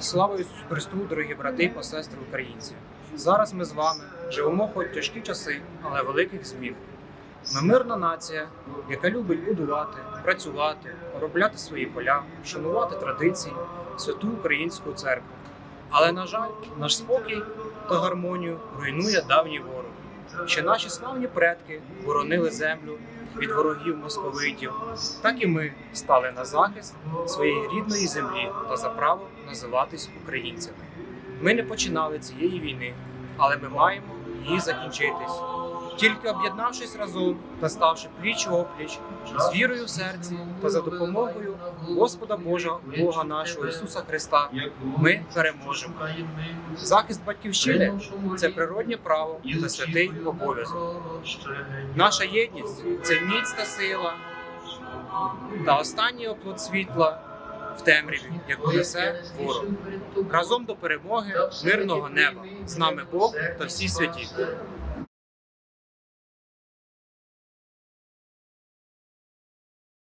Слава Ісусу Христу, дорогі брати та сестри українці! Зараз ми з вами живемо хоч тяжкі часи, але великих змін. Ми мирна нація, яка любить будувати, працювати, обробляти свої поля, шанувати традиції, святу українську церкву. Але, на жаль, наш спокій та гармонію руйнує давній ворог. Ще наші славні предки боронили землю від ворогів московитів, так і ми стали на захист своєї рідної землі та за право називатись українцями. Ми не починали цієї війни, але ми маємо її закінчитись. Тільки об'єднавшись разом та ставши пліч опліч, з вірою в серці та за допомогою Господа Божа, Бога нашого Ісуса Христа, ми переможемо. Захист батьківщини це природнє право та святий обов'язок. Наша єдність це міць та сила та останній оплот світла в темряві, яку несе ворог. Разом до перемоги, мирного неба. З нами Бог та всі святі.